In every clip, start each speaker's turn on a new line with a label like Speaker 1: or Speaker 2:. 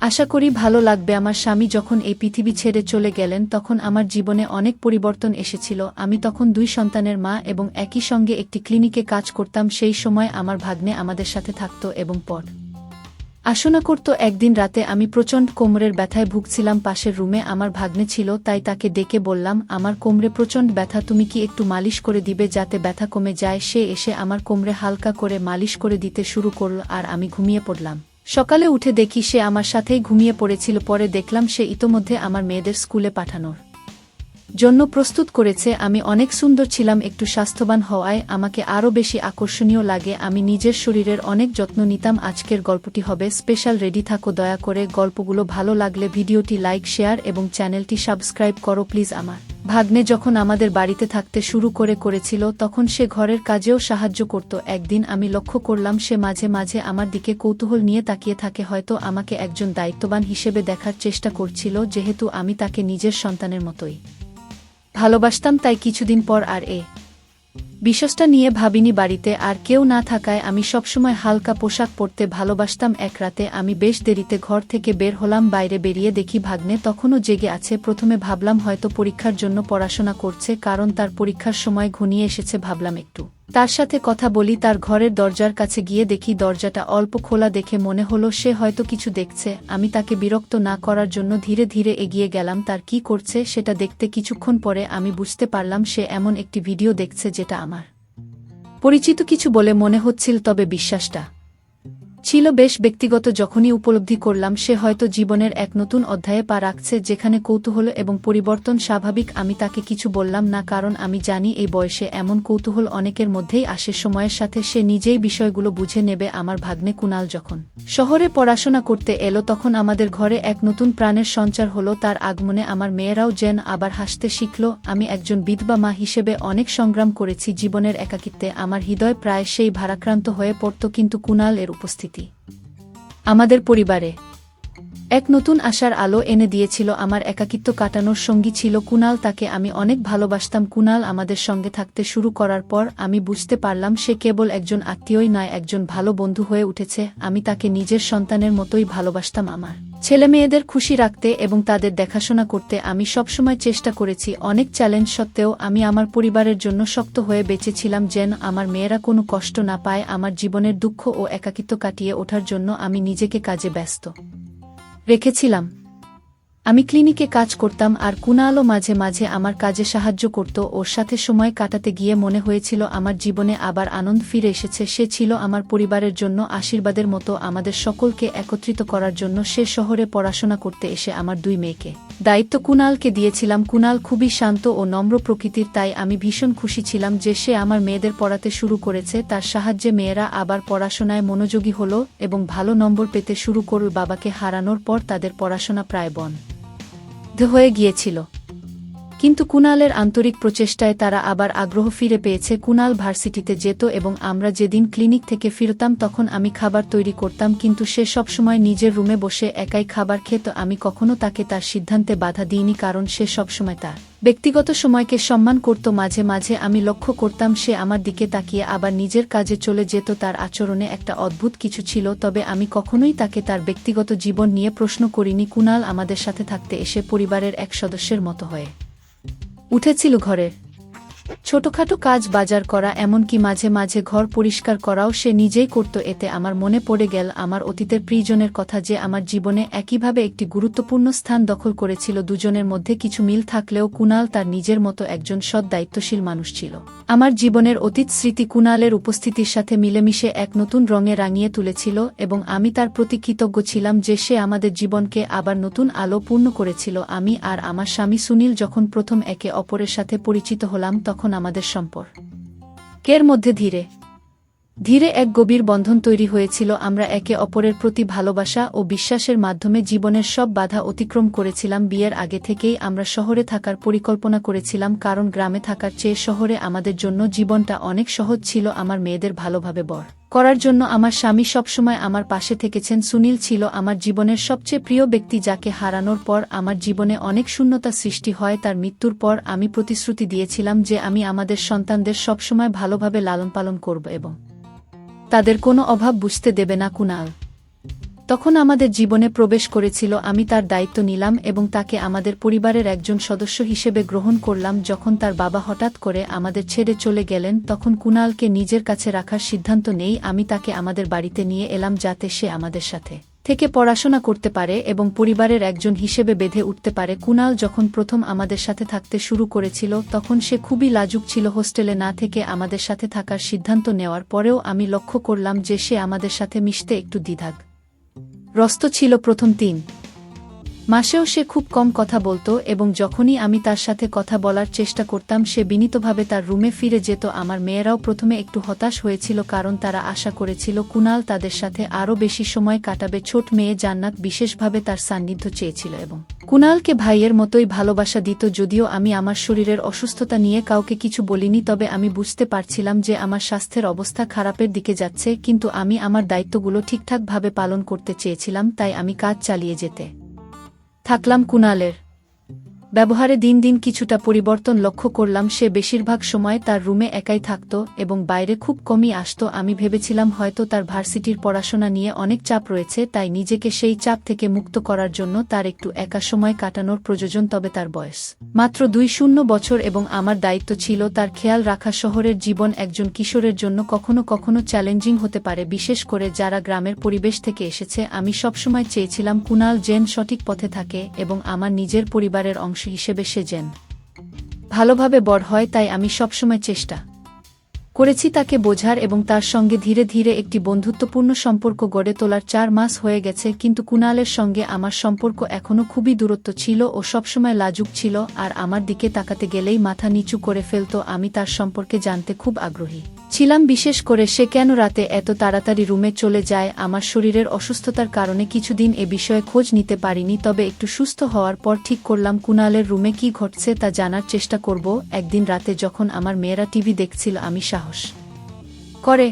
Speaker 1: আশা করি ভালো লাগবে আমার স্বামী যখন এই পৃথিবী ছেড়ে চলে গেলেন তখন আমার জীবনে অনেক পরিবর্তন এসেছিল। আমি তখন দুই সন্তানের মা এবং একই সঙ্গে একটি ক্লিনিকে কাজ করতাম, সেই সময় আমার ভাগ্নে আমাদের সাথে থাকত এবং পর। আসনা করত একদিন রাতে আমি প্রচণ্ড কোমরের ব্যথায় ভুগছিলাম, পাশের রুমে আমার ভাগ্নে ছিল, তাই তাকে ডেকে বললাম, আমার কোমরে প্রচণ্ড ব্যথা, তুমি কি একটু মালিশ করে দিবে যাতে ব্যথা কমে যায়? সে এসে আমার কোমরে হালকা করে মালিশ করে দিতে শুরু করল আর আমি ঘুমিয়ে পড়লাম। সকালে উঠে দেখি সে আমার সাথেই ঘুমিয়ে পড়েছিল, পরে দেখলাম সে ইতোমধ্যে আমার মেয়েদের স্কুলে পাঠানোর জন্য প্রস্তুত করেছে। আমি অনেক সুন্দর ছিলাম, একটু স্বাস্থ্যবান হওয়ায় আমাকে আরও বেশি আকর্ষণীয় লাগে। আমি নিজের শরীরের অনেক যত্ন নিতাম। আজকের গল্পটি হবে স্পেশাল, রেডি থাকো, দয়া করে। গল্পগুলো ভালো লাগলে ভিডিওটি লাইক, শেয়ার এবং চ্যানেলটি সাবস্ক্রাইব করো প্লিজ আমার। ভাগ্নে যখন আমাদের বাড়িতে থাকতে শুরু করে করেছিল, তখন সে ঘরের কাজেও সাহায্য করত। একদিন আমি লক্ষ্য করলাম, সে মাঝে মাঝে আমার দিকে কৌতূহল নিয়ে তাকিয়ে থাকে, হয়তো আমাকে একজন দায়িত্ববান হিসেবে দেখার চেষ্টা করছিল, যেহেতু আমি তাকে নিজের সন্তানের মতোই ভালোবাসতাম, তাই কিছুদিন পর আর এ বিশ্বাসটা নিয়ে ভাবিনি বাড়িতে আর কেউ না থাকায় আমি সবসময় হালকা পোশাক পরতে ভালোবাসতাম। এক রাতে আমি বেশ দেরিতে ঘর থেকে বের হলাম, বাইরে বেরিয়ে দেখি ভাগ্নে তখনও জেগে আছে। প্রথমে ভাবলাম হয়তো পরীক্ষার জন্য পড়াশোনা করছে, কারণ তার পরীক্ষার সময় ঘনিয়ে এসেছে, ভাবলাম একটু। তার সাথে কথা বলি, তার ঘরের দরজার কাছে গিয়ে দেখি দরজাটা অল্প খোলা দেখে মনে হলো সে হয়তো কিছু দেখছে। আমি তাকে বিরক্ত না করার জন্য ধীরে ধীরে এগিয়ে গেলাম, তার কি করছে সেটা দেখতে কিছুক্ষণ পরে আমি বুঝতে পারলাম সে এমন একটি ভিডিও দেখছে যেটা আমার পরিচিত কিছু বলে মনে হচ্ছিল, তবে বিশ্বাসটা ছিল বেশ ব্যক্তিগত, যখনই উপলব্ধি করলাম সে হয়তো জীবনের এক নতুন অধ্যায়ে পা রাখছে যেখানে কৌতূহল এবং পরিবর্তন স্বাভাবিক, আমি তাকে কিছু বললাম না কারণ আমি জানি এই বয়সে এমন কৌতূহল অনেকের মধ্যেই আসে, সময়ের সাথে সে নিজেই বিষয়গুলো বুঝে নেবে আমার ভাগ্নে কুনাল যখন শহরে পড়াশোনা করতে এলো তখন আমাদের ঘরে এক নতুন প্রাণের সঞ্চার হলো, তার আগমনে আমার মেয়েরাও যেন আবার হাসতে শিখল, আমি একজন বিধবা মা হিসেবে অনেক সংগ্রাম করেছি, জীবনের একাকিত্বে আমার হৃদয় প্রায় সেই ভারাক্রান্ত হয়ে পড়ত, কিন্তু কুনাল এর উপস্থিতি আমাদের পরিবারে এক নতুন আশার আলো এনে দিয়েছিল আমার একাকিত্ব কাটানোর সঙ্গী ছিল কুনাল, তাকে আমি অনেক ভালোবাসতাম। কুনাল আমাদের সঙ্গে থাকতে শুরু করার পর আমি বুঝতে পারলাম সে কেবল একজন আত্মীয়ই নয়, একজন ভালো বন্ধু হয়ে উঠেছে। আমি তাকে নিজের সন্তানের মতোই ভালোবাসতাম আমার। ছেলে মেয়েদের খুশি রাখতে এবং তাদের দেখাশোনা করতে আমি সবসময় চেষ্টা করেছি। অনেক চ্যালেঞ্জ সত্ত্বেও আমি আমার পরিবারের জন্য শক্ত হয়ে বেঁচেছিলাম যেন আমার মেয়েরা কোনো কষ্ট না পায়, আমার জীবনের দুঃখ ও একাকিত্ব কাটিয়ে ওঠার জন্য আমি নিজেকে কাজে ব্যস্ত রেখেছিলাম। আমি ক্লিনিকে কাজ করতাম আর কুনালও মাঝে মাঝে আমার কাজে সাহায্য করত, ওর সাথে সময় কাটাতে গিয়ে মনে হয়েছিল আমার জীবনে আবার আনন্দ ফিরে এসেছে, সে ছিল আমার পরিবারের জন্য আশীর্বাদের মতো, আমাদের সকলকে একত্রিত করার জন্য সে শহরে পড়াশোনা করতে এসে আমার দুই মেয়েকে। দায়িত্ব কুনালকে দিয়েছিলাম কুনাল খুবই শান্ত ও নম্র প্রকৃতির, তাই আমি ভীষণ খুশি ছিলাম যে সে আমার মেয়েদের পড়াতে শুরু করেছে, তার সাহায্যে মেয়েরা আবার পড়াশোনায় মনোযোগী হল এবং ভালো নম্বর পেতে শুরু করল বাবাকে হারানোর পর তাদের পড়াশোনা প্রায় বন হয়ে গিয়েছিল। কিন্তু কুনালের আন্তরিক প্রচেষ্টায় তারা আবার আগ্রহ ফিরে পেয়েছে কুনাল ভার্সিটিতে যেত এবং আমরা যেদিন ক্লিনিক থেকে ফিরতাম তখন আমি খাবার তৈরি করতাম কিন্তু সে সবসময় নিজের রুমে বসে একাই খাবার খেত, আমি কখনো তাকে তার সিদ্ধান্তে বাধা দিইনি কারণ সে সবসময় তার ব্যক্তিগত সময়কে সম্মান করত, মাঝে মাঝে আমি লক্ষ্য করতাম সে আমার দিকে তাকিয়ে আবার নিজের কাজে চলে যেত, তার আচরণে একটা অদ্ভুত কিছু ছিল, তবে আমি কখনোই তাকে তার ব্যক্তিগত জীবন নিয়ে প্রশ্ন করিনি, কুনাল আমাদের সাথে থাকতে এসে পরিবারের এক সদস্যের মতো হয়ে উঠেছিল ঘরের ছোটখাটো কাজ বাজার করা, এমনকি মাঝে মাঝে ঘর পরিষ্কার করাও সে নিজেই করত। এতে আমার মনে পড়ে গেল, আমার অতীতের প্রিয়জনের কথা যে আমার জীবনে একইভাবে একটি গুরুত্বপূর্ণ স্থান দখল করেছিল, দুজনের মধ্যে কিছু মিল থাকলেও কুনাল তার নিজের মতো একজন সৎ দায়িত্বশীল মানুষ ছিল। আমার জীবনের অতীত স্মৃতি কুণালের উপস্থিতির সাথে মিলেমিশে এক নতুন রঙে রাঙিয়ে তুলেছিল এবং আমি তার প্রতি কৃতজ্ঞ ছিলাম যে সে আমাদের জীবনকে আবার নতুন আলো পূর্ণ করেছিল। আমি আর আমার স্বামী সুনীল যখন প্রথম একে অপরের সাথে পরিচিত হলাম তখন আমাদের সম্পর্কের মধ্যে ধীরে ধীরে এক গভীর বন্ধন তৈরি হয়েছিল। আমরা একে অপরের প্রতি ভালোবাসা ও বিশ্বাসের মাধ্যমে জীবনের সব বাধা অতিক্রম করেছিলাম। বিয়ের আগে থেকেই আমরা শহরে থাকার পরিকল্পনা করেছিলাম, কারণ গ্রামে থাকার চেয়ে শহরে আমাদের জন্য জীবনটা অনেক সহজ ছিল। আমার মেয়েদের ভালোভাবে বর করার জন্য আমার স্বামী সবসময় আমার পাশে থেকেছেন। সুনীল ছিল আমার জীবনের সবচেয়ে প্রিয় ব্যক্তি, যাকে হারানোর পর আমার জীবনে অনেক শূন্যতা সৃষ্টি হয়। তার মৃত্যুর পর আমি প্রতিশ্রুতি দিয়েছিলাম যে আমি আমাদের সন্তানদের সবসময় ভালোভাবে লালন পালন করব এবং তাদের কোনো অভাব বুঝতে দেবে না কুনাল। তখন আমাদের জীবনে প্রবেশ করেছিল, আমি তার দায়িত্ব নিলাম এবং তাকে আমাদের পরিবারের একজন সদস্য হিসেবে গ্রহণ করলাম। যখন তার বাবা হঠাৎ করে আমাদের ছেড়ে চলে গেলেন, তখন কুনালকে নিজের কাছে রাখার সিদ্ধান্ত নেই, আমি তাকে আমাদের বাড়িতে নিয়ে এলাম যাতে সে আমাদের সাথে থেকে পড়াশোনা করতে পারে এবং পরিবারের একজন হিসেবে বেঁধে উঠতে পারে। কুনাল যখন প্রথম আমাদের সাথে থাকতে শুরু করেছিল, তখন সে খুবই লাজুক ছিল হোস্টেলে না থেকে আমাদের সাথে থাকার সিদ্ধান্ত নেওয়ার পরেও আমি লক্ষ্য করলাম যে সে আমাদের সাথে মিশতে একটু দ্বিধাগ রস্ত ছিল প্রথম তিন। মাসেও সে খুব কম কথা বলতো এবং যখনই আমি তার সাথে কথা বলার চেষ্টা করতাম, সে বিনীতভাবে তার রুমে ফিরে যেত। আমার মেয়েরাও প্রথমে একটু হতাশ হয়েছিল কারণ তারা আশা করেছিল কুনাল তাদের সাথে আরও বেশি সময় কাটাবে। ছোট মেয়ে জান্নাত বিশেষভাবে তার সান্নিধ্য চেয়েছিল এবং কুনালকে ভাইয়ের মতোই ভালোবাসা দিত। যদিও আমি আমার শরীরের অসুস্থতা নিয়ে কাউকে কিছু বলিনি, তবে আমি বুঝতে পারছিলাম যে আমার স্বাস্থ্যের অবস্থা খারাপের দিকে যাচ্ছে, কিন্তু আমি আমার দায়িত্বগুলো ঠিকঠাকভাবে পালন করতে চেয়েছিলাম, তাই আমি কাজ চালিয়ে যেতে থাকলাম কুনালের ব্যবহারে দিন দিন কিছুটা পরিবর্তন লক্ষ্য করলাম, সে বেশিরভাগ সময় তার রুমে একাই থাকত এবং বাইরে খুব কমই আসত। আমি ভেবেছিলাম হয়তো তার ভার্সিটির পড়াশোনা নিয়ে অনেক চাপ রয়েছে, তাই নিজেকে সেই চাপ থেকে মুক্ত করার জন্য তার একটু একা সময় কাটানোর প্রয়োজন, তবে তার বয়স মাত্র দুই শূন্য বছর এবং আমার দায়িত্ব ছিল তার খেয়াল রাখা। শহরের জীবন একজন কিশোরের জন্য কখনো কখনো চ্যালেঞ্জিং হতে পারে, বিশেষ করে যারা গ্রামের পরিবেশ থেকে এসেছে। আমি সবসময় চেয়েছিলাম কুনাল জেন সঠিক পথে থাকে এবং আমার নিজের পরিবারের অংশ হিসেবে সে যেন ভালোভাবে বড় হয়, তাই আমি সবসময় চেষ্টা। করেছি তাকে বোঝার এবং তার সঙ্গে ধীরে ধীরে একটি বন্ধুত্বপূর্ণ সম্পর্ক গড়ে তোলার চার মাস হয়ে গেছে, কিন্তু কুনালের সঙ্গে আমার সম্পর্ক এখনও খুবই দূরত্ব ছিল ও সবসময় লাজুক ছিল, আর আমার দিকে তাকাতে গেলেই মাথা নিচু করে ফেলত, আমি তার সম্পর্কে জানতে খুব আগ্রহী। ছিলাম বিশেষ করে সে কেন রাতে এত তাড়াতাড়ি রুমে চলে যায়, আমার শরীরের অসুস্থতার কারণে কিছুদিন এ বিষয়ে খোঁজ নিতে পারিনি, তবে একটু সুস্থ হওয়ার পর ঠিক করলাম কুনালের রুমে কি ঘটছে তা জানার চেষ্টা করব, একদিন রাতে যখন আমার মেয়েরা টিভি দেখছিল আমি সাহস করে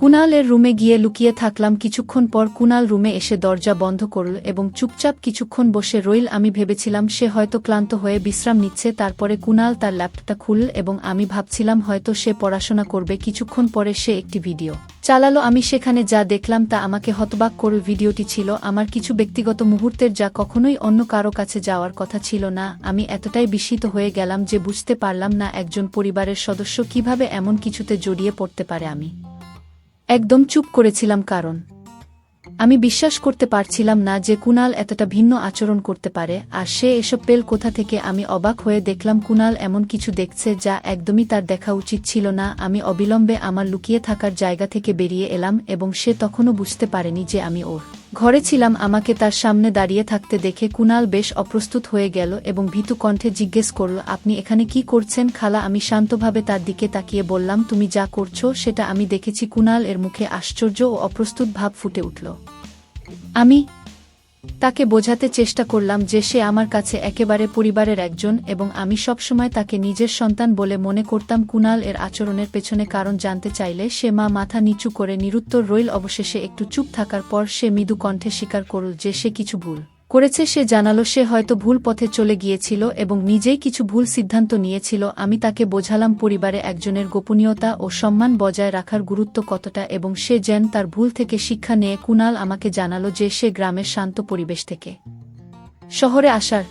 Speaker 1: কুনালের রুমে গিয়ে লুকিয়ে থাকলাম কিছুক্ষণ পর কুনাল রুমে এসে দরজা বন্ধ করল এবং চুপচাপ কিছুক্ষণ বসে রইল। আমি ভেবেছিলাম সে হয়তো ক্লান্ত হয়ে বিশ্রাম নিচ্ছে। তারপরে কুনাল তার ল্যাপটপটা খুলল এবং আমি ভাবছিলাম হয়তো সে পড়াশোনা করবে। কিছুক্ষণ পরে সে একটি ভিডিও চালালো। আমি সেখানে যা দেখলাম তা আমাকে হতবাক করল ভিডিওটি ছিল। আমার কিছু ব্যক্তিগত মুহূর্তের যা কখনোই অন্য কারও কাছে যাওয়ার কথা ছিল না। আমি এতটাই বিস্মিত হয়ে গেলাম যে বুঝতে পারলাম না একজন পরিবারের সদস্য কীভাবে এমন কিছুতে জড়িয়ে পড়তে পারে। আমি একদম চুপ করেছিলাম কারণ। আমি বিশ্বাস করতে পারছিলাম না যে কুনাল এতটা ভিন্ন আচরণ করতে পারে, আর সে এসব পেল কোথা থেকে আমি অবাক হয়ে দেখলাম কুনাল এমন কিছু দেখছে যা একদমই তার দেখা উচিত ছিল না। আমি অবিলম্বে আমার লুকিয়ে থাকার জায়গা থেকে বেরিয়ে এলাম এবং সে তখনও বুঝতে পারেনি যে আমি ওর ঘরে ছিলাম, আমাকে তার সামনে দাঁড়িয়ে থাকতে দেখে কুনাল বেশ অপ্রস্তুত হয়ে গেল এবং ভীতু কণ্ঠে জিজ্ঞেস করল, আপনি এখানে কি করছেন খালা? আমি শান্তভাবে তার দিকে তাকিয়ে বললাম, তুমি যা করছ সেটা আমি দেখেছি। কুনাল এর মুখে আশ্চর্য ও অপ্রস্তুত ভাব ফুটে উঠল। আমি তাকে বোঝাতে চেষ্টা করলাম যে সে আমার কাছে একেবারে পরিবারের একজন এবং আমি সবসময় তাকে নিজের সন্তান বলে মনে করতাম কুনাল এর আচরণের পেছনে কারণ জানতে চাইলে সে মা মাথা নিচু করে নিরুত্তর রইল অবশেষে একটু চুপ থাকার পর সে মৃদু কণ্ঠে স্বীকার করল যে সে কিছু ভুল। করেছে সে জানালো সে হয়তো ভুল পথে চলে গিয়েছিল এবং নিজেই কিছু ভুল সিদ্ধান্ত নিয়েছিল। আমি তাকে বোঝালাম পরিবারে একজনের গোপনীয়তা ও সম্মান বজায় রাখার গুরুত্ব কতটা এবং সে যেন তার ভুল থেকে শিক্ষা নিয়ে কুনাল আমাকে জানালো যে সে গ্রামের শান্ত পরিবেশ থেকে। শহরে আসার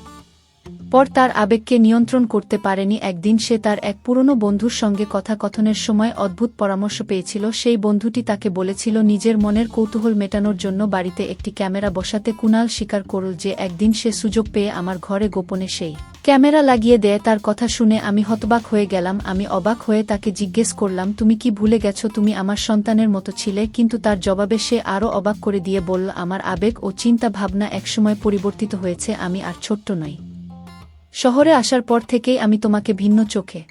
Speaker 1: পর তার আবেগকে নিয়ন্ত্রণ করতে পারেনি একদিন সে তার এক পুরনো বন্ধুর সঙ্গে কথা কথনের সময় অদ্ভুত পরামর্শ পেয়েছিল। সেই বন্ধুটি তাকে বলেছিল, নিজের মনের কৌতূহল মেটানোর জন্য বাড়িতে একটি ক্যামেরা বসাতে কুনাল স্বীকার করল যে একদিন সে সুযোগ পেয়ে আমার ঘরে গোপনে সেই ক্যামেরা লাগিয়ে দেয়। তার কথা শুনে আমি হতবাক হয়ে গেলাম। আমি অবাক হয়ে তাকে জিজ্ঞেস করলাম, তুমি কি ভুলে গেছো? তুমি আমার সন্তানের মতো ছিলে? কিন্তু তার জবাবে সে আরও অবাক করে দিয়ে বলল, আমার আবেগ ও চিন্তা ভাবনা একসময় পরিবর্তিত হয়েছে। আমি আর ছোট্ট নই। শহরে আসার পর থেকেই আমি তোমাকে ভিন্ন চোখে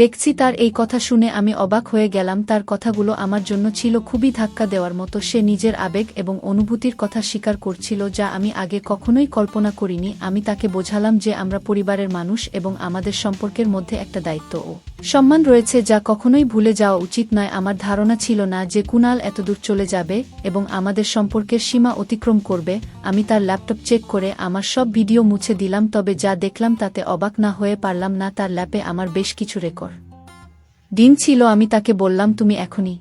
Speaker 1: দেখছি তার এই কথা শুনে আমি অবাক হয়ে গেলাম, তার কথাগুলো আমার জন্য ছিল খুবই ধাক্কা দেওয়ার মতো। সে নিজের আবেগ এবং অনুভূতির কথা স্বীকার করছিল যা আমি আগে কখনোই কল্পনা করিনি। আমি তাকে বোঝালাম যে আমরা পরিবারের মানুষ এবং আমাদের সম্পর্কের মধ্যে একটা দায়িত্ব ও সম্মান রয়েছে যা কখনোই ভুলে যাওয়া উচিত নয়। আমার ধারণা ছিল না যে কুনাল এতদূর চলে যাবে এবং আমাদের সম্পর্কের সীমা অতিক্রম করবে। আমি তার ল্যাপটপ চেক করে আমার সব ভিডিও মুছে দিলাম, তবে যা দেখলাম তাতে অবাক না হয়ে পারলাম না। তার ল্যাপে আমার বেশ কিছু রেকর্ড। দিন ছিল, আমি তাকে বললাম, তুমি এখনই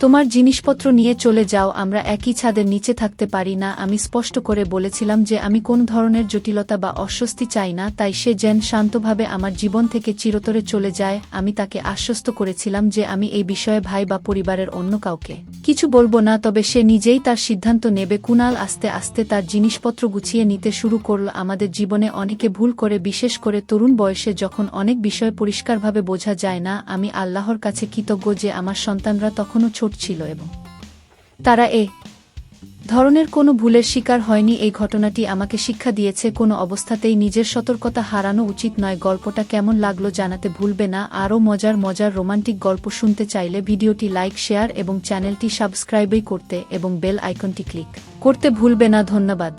Speaker 1: তোমার জিনিসপত্র নিয়ে চলে যাও, আমরা একই ছাদের নিচে থাকতে পারি না। আমি স্পষ্ট করে বলেছিলাম যে, আমি কোন ধরনের জটিলতা বা অস্বস্তি চাই না। তাই সে যেন শান্তভাবে আমার জীবন থেকে চিরতরে চলে যায়, আমি তাকে আশ্বস্ত করেছিলাম যে, আমি এই বিষয়ে ভাই বা পরিবারের অন্য কাউকে কিছু বলব না, তবে সে নিজেই তার সিদ্ধান্ত নেবে। কুনাল আস্তে আস্তে তার জিনিসপত্র গুছিয়ে নিতে শুরু করল। আমাদের জীবনে অনেকে ভুল করে, বিশেষ করে তরুণ বয়সে যখন অনেক বিষয় পরিষ্কারভাবে বোঝা যায় না, আমি আল্লাহর কাছে কৃতজ্ঞ যে আমার সন্তানরা তখনও ছোট ছিল এবং তারা এ ধরনের কোনো ভুলের শিকার হয়নি এই ঘটনাটি আমাকে শিক্ষা দিয়েছে, কোনো অবস্থাতেই নিজের সতর্কতা হারানো উচিত নয়। গল্পটা কেমন লাগল জানাতে ভুলবে না। আরও মজার মজার রোমান্টিক গল্প শুনতে চাইলে ভিডিওটি লাইক, শেয়ার এবং চ্যানেলটি সাবস্ক্রাইবই করতে এবং বেল আইকনটি ক্লিক করতে ভুলবে না। ধন্যবাদ।